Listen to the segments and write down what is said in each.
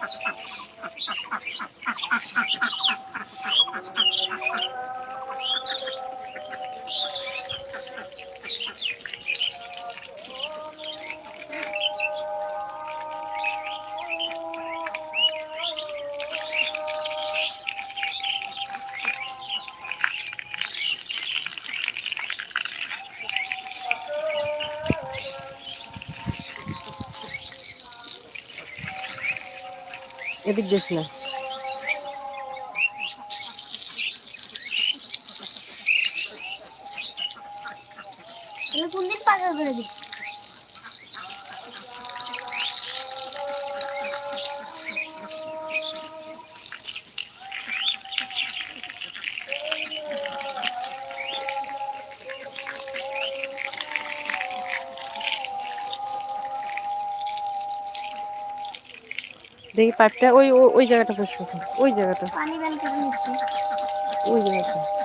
Thank you. এদিক দেখ না দেখি পাইপটা ওই ওই জায়গাটা পরিষ্কার ওই জায়গাটা। ওই জায়গাটা।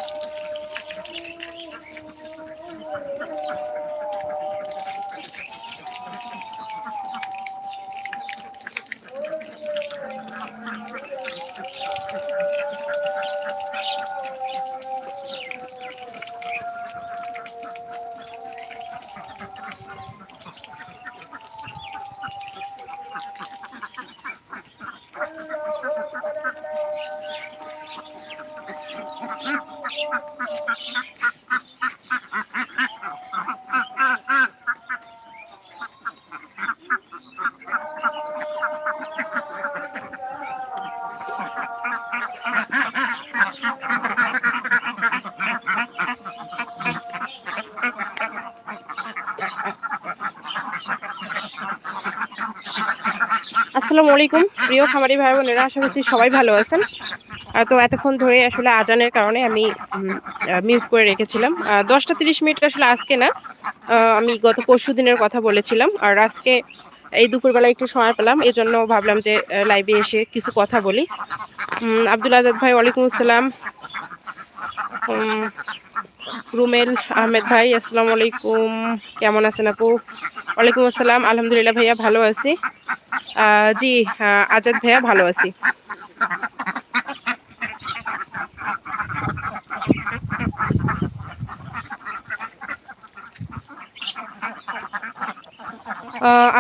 আসসালামু আলাইকুম। প্রিয় খামারি ভাই বোনেরা, আশা করছি সবাই ভালো আছেন। তো এতক্ষণ ধরে আসলে আজানের কারণে আমি মিউট করে রেখেছিলাম। দশটা তিরিশ মিনিট আসলে আজকে না আমি গত পরশু দিনের কথা বলেছিলাম। আর আজকে এই দুপুরবেলা একটু সময় পেলাম এই জন্য ভাবলাম যে লাইভে এসে কিছু কথা বলি। আব্দুল আজাদ ভাই, ওয়ালাইকুম আসসালাম। রুমেল আহমেদ ভাই, আসসালামু আলাইকুম। কেমন আছেন আপু? ওয়ালাইকুম আসসালাম। আলহামদুলিল্লাহ ভাইয়া, ভালো আছি। জি আজাদ ভাইয়া ভালো আছি।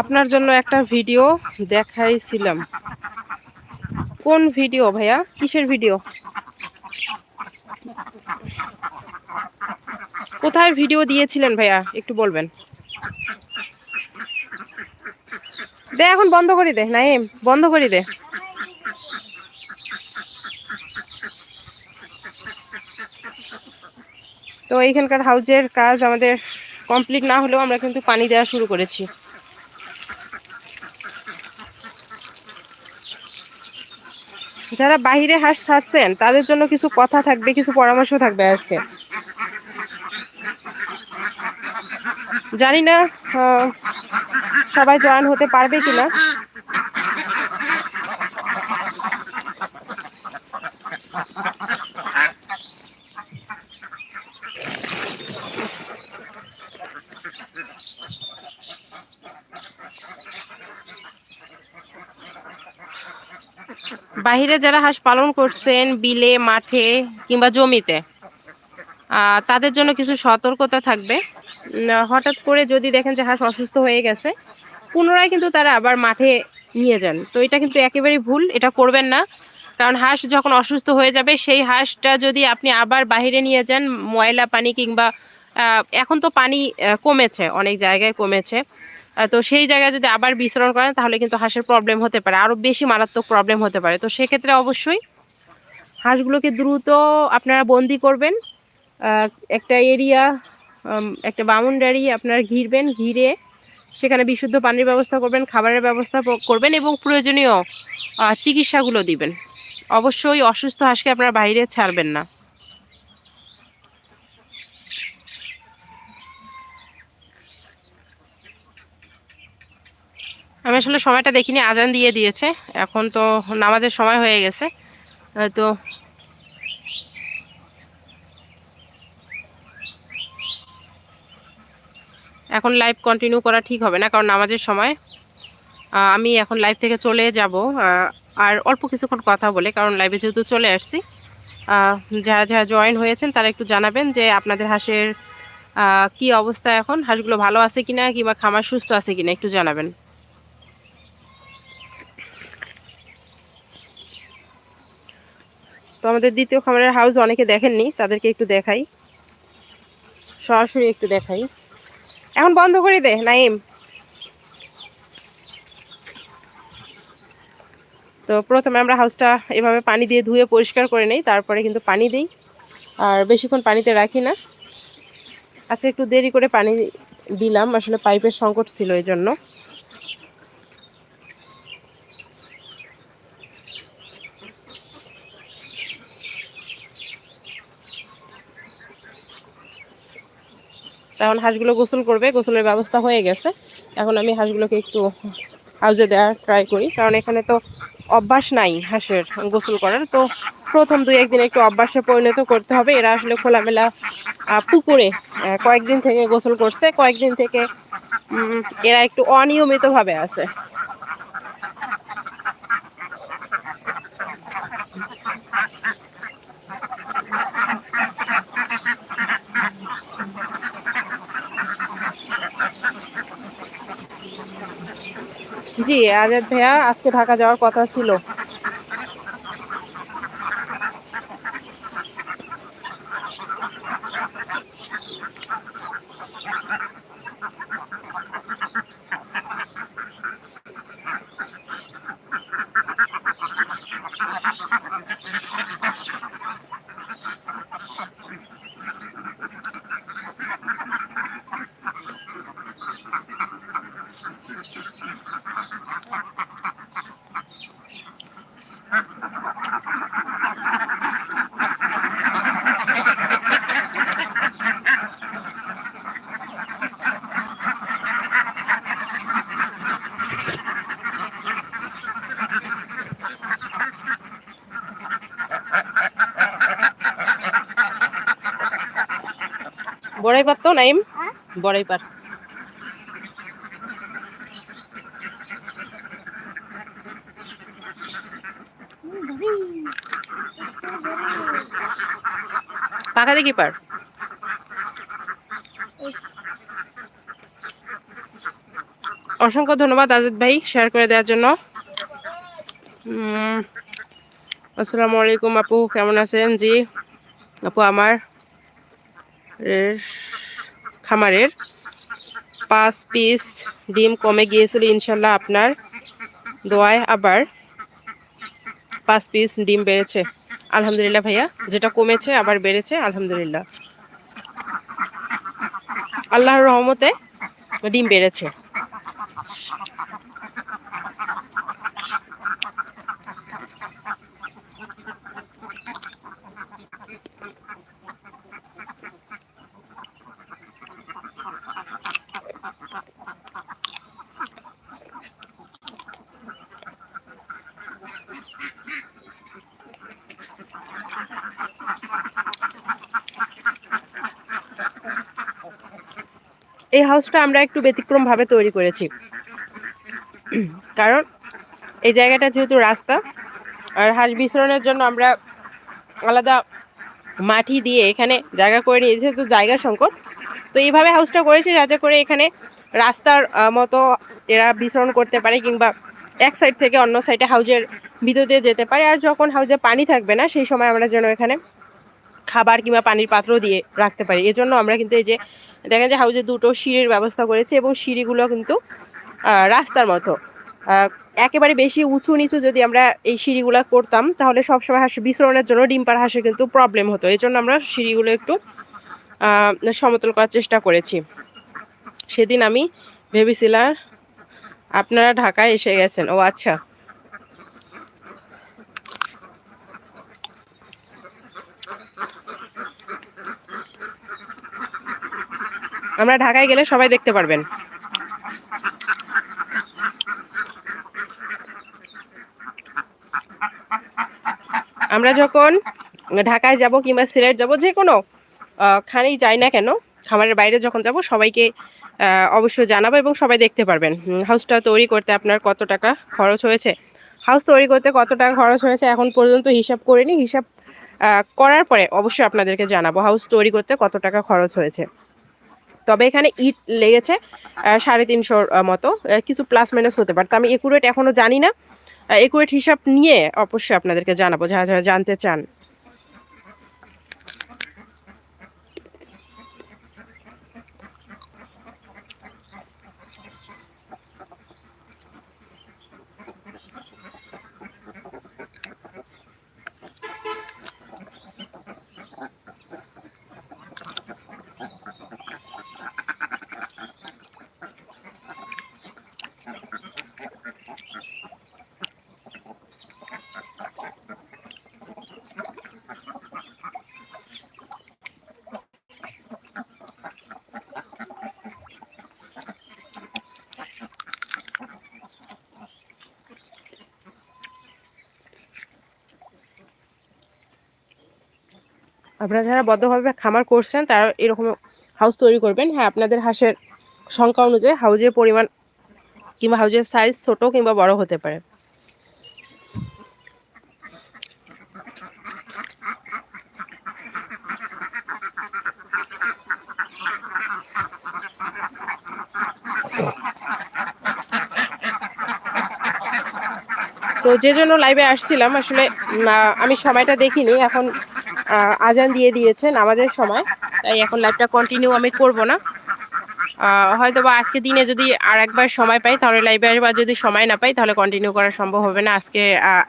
আপনার জন্য একটা ভিডিও দেখাইছিলাম। কোন ভিডিও ভাইয়া? কিসের ভিডিও? কোথায় ভিডিও দিয়েছিলেন ভাইয়া? একটু বলবেন। দে, এখন বন্ধ করে দে, নাইম, বন্ধ করে দে। তো এইখানকার হাউজের কাজ আমাদের কমপ্লিট না হলেও আমরা কিন্তু পানি দেওয়া শুরু করেছি। যারা বাইরে হাঁস ছাড়ছেন, তাদের জন্য কিছু কথা থাকবে, কিছু পরামর্শ থাকবে আজকে। জানি না সবাই জয়েন হতে পারবে কিনা? বাহিরে যারা হাঁস পালন করছেন, বিলে, মাঠে কিংবা জমিতে তাদের জন্য কিছু সতর্কতা থাকবে। হঠাৎ করে যদি দেখেন যে হাঁস অসুস্থ হয়ে গেছে পুনরায় কিন্তু তারা আবার মাঠে নিয়ে যান। তো এটা কিন্তু একেবারেই ভুল, এটা করবেন না। কারণ হাঁস যখন অসুস্থ হয়ে যাবে, সেই হাঁসটা যদি আপনি আবার বাইরে নিয়ে যান, ময়লা পানি কিংবা এখন তো পানি কমেছে, অনেক জায়গায় কমেছে। তো সেই জায়গায় যদি আবার বিচরণ করেন, তাহলে কিন্তু হাঁসের প্রবলেম হতে পারে। আরও বেশি মারাত্মক প্রবলেম হতে পারে। তো সেক্ষেত্রে অবশ্যই হাঁসগুলোকে দ্রুত আপনারা বন্দি করবেন। একটা এরিয়া একটা বাউন্ডারি আপনারা ঘিরবেন, ঘিরে সেখানে বিশুদ্ধ পানির ব্যবস্থা করবেন, খাবারের ব্যবস্থা করবেন এবং প্রয়োজনীয় চিকিৎসাগুলো দিবেন। অবশ্যই অসুস্থ হাঁসকে আপনারা বাইরে ছাড়বেন না। আমি আসলে সময়টা দেখিনি, আজান দিয়ে দিয়েছে। এখন তো নামাজের সময় হয়ে গেছে। তো এখন লাইভ কন্টিনিউ করা ঠিক হবে না, কারণ নামাজের সময় আমি এখন লাইভ থেকে চলে যাব আর অল্প কিছুক্ষণ কথা বলে, কারণ লাইভে যেহেতু চলে আসছি যারা যারা জয়েন হয়েছেন তারা একটু জানাবেন যে আপনাদের হাঁসের কি অবস্থা এখন, হাঁসগুলো ভালো আছে কিনা, কিংবা খামার সুস্থ আছে কিনা একটু জানাবেন। তো আমাদের দ্বিতীয় খামারের হাউস অনেকে দেখেননি, তাদেরকে একটু দেখাই, সরাসরি একটু দেখাই। এখন বন্ধ করে দে, নাইম। তো প্রথমে আমরা হাউসটা এভাবে পানি দিয়ে ধুয়ে পরিষ্কার করে নেই, তারপরে কিন্তু পানি দিই। আর বেশিক্ষণ পানিতে রাখি না। আজকে একটু দেরি করে পানি দিলাম, আসলে পাইপের সংকট ছিল এই জন্য এখন হাঁসগুলো গোসল করবে, গোসলের ব্যবস্থা হয়ে গেছে। এখন আমি হাঁসগুলোকে একটু হাউজে দেওয়ার ট্রাই করি। কারণ এখানে তো অভ্যাস নাই হাঁসের গোসল করার। তো প্রথম দুই একদিন একটু অভ্যাসে পরিণত করতে হবে। এরা আসলে খোলামেলা পুকুরে কয়েকদিন থেকে গোসল করছে। কয়েকদিন থেকে এরা একটু অনিয়মিতভাবে আছে। জি আজাদ ভাইয়া আজকে ঢাকা যাওয়ার কথা ছিল। বড়াই পার তো নাইম? বড়াই পার পাকা দেখি পার। অসংখ্য ধন্যবাদ আজাদ ভাই শেয়ার করে দেওয়ার জন্য। আসসালামু আলাইকুম আপু, কেমন আছেন? জি, আপু আমার। খামারের পাঁচ পিস ডিম কমে গিয়েছিল, ইনশাল্লাহ আপনার দোয়ায় আবার পাঁচ পিস ডিম বেড়েছে। আলহামদুলিল্লাহ ভাইয়া, যেটা কমেছে আবার বেড়েছে, আলহামদুলিল্লাহ। আল্লাহর রহমতে ডিম বেড়েছে। এই হাউসটা আমরা একটু ব্যতিক্রমভাবে তৈরি করেছি। কারণ এই জায়গাটা যেহেতু রাস্তা, আর হাঁস বিচরণের জন্য আমরা আলাদা মাটি দিয়ে এখানে জায়গা করে নিয়েছি, যেহেতু জায়গা সংকট। তো এইভাবে হাউসটা করেছি যাতে করে এখানে রাস্তার মতো এরা বিচরণ করতে পারে কিংবা এক সাইড থেকে অন্য সাইডে হাউজের ভিতর দিয়ে যেতে পারে। আর যখন হাউজে পানি থাকবে না, সেই সময় আমরা যেন এখানে খাবার কিংবা পানির পাত্র দিয়ে রাখতে পারি। এজন্য আমরা কিন্তু এই যে, দেখেন যে হাউজে দুটো সিঁড়ির ব্যবস্থা করেছি এবং সিঁড়িগুলো কিন্তু রাস্তার মতো। একেবারে বেশি উঁচু নিচু যদি আমরা এই সিঁড়িগুলো করতাম, তাহলে সবসময় হাঁস, বিচরণের জন্য ডিম্পার হাঁসের কিন্তু প্রবলেম হতো। এই জন্য আমরা সিঁড়িগুলো একটু সমতল করার চেষ্টা করেছি। সেদিন আমি ভেবেছিলাম, আপনারা ঢাকায় এসে গেছেন। ও আচ্ছা। আমরা ঢাকায় গেলে সবাই দেখতে পারবেন। আমরা যখন ঢাকায় যাব কিংবা সিলেট যাব, যে কোনো খানেই যাই না কেন, খামারের বাইরে যখন যাব, সবাইকে অবশ্যই জানাব এবং সবাই দেখতে পারবেন। হাউসটা তৈরি করতে আপনার কত টাকা খরচ হয়েছে? হাউস তৈরি করতে কত টাকা খরচ হয়েছে এখন পর্যন্ত হিসাব করিনি। হিসাব করার পরে অবশ্যই আপনাদেরকে জানাব হাউস তৈরি করতে কত টাকা খরচ হয়েছে। তবে এখানে ইট লেগেছে সাড়ে তিনশোর মতো কিছু প্লাস মাইনাস হতে পারে। তো আমি একুরেট এখনও জানি না। একুরেট হিসাব নিয়ে অবশ্যই আপনাদেরকে জানাব, যারা যারা জানতে চান। আপনারা যারা বদ্ধভাবে খামার করছেন, তারা এরকম হাউস তৈরি করবেন। হ্যাঁ আপনাদের হাঁসের সংখ্যা অনুযায়ী হাউজের পরিমাণ কিংবা হাউজের সাইজ ছোট কিংবা বড় হতে পারে। তো যে জন্য লাইভে আসছিলাম, আসলে আমি সময়টা দেখিনি। এখন আজান দিয়ে দিয়েছেন আমাদের সময়। তাই এখন লাইভটা কন্টিনিউ আমি করব না। হয়তো বা আজকে দিনে যদি আর একবার সময় পাই, তাহলে লাইভে আসবার যদি সময় না পাই, তাহলে কন্টিনিউ করা সম্ভব হবে না। আজকে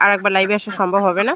আর একবার লাইভে আসা সম্ভব হবে না।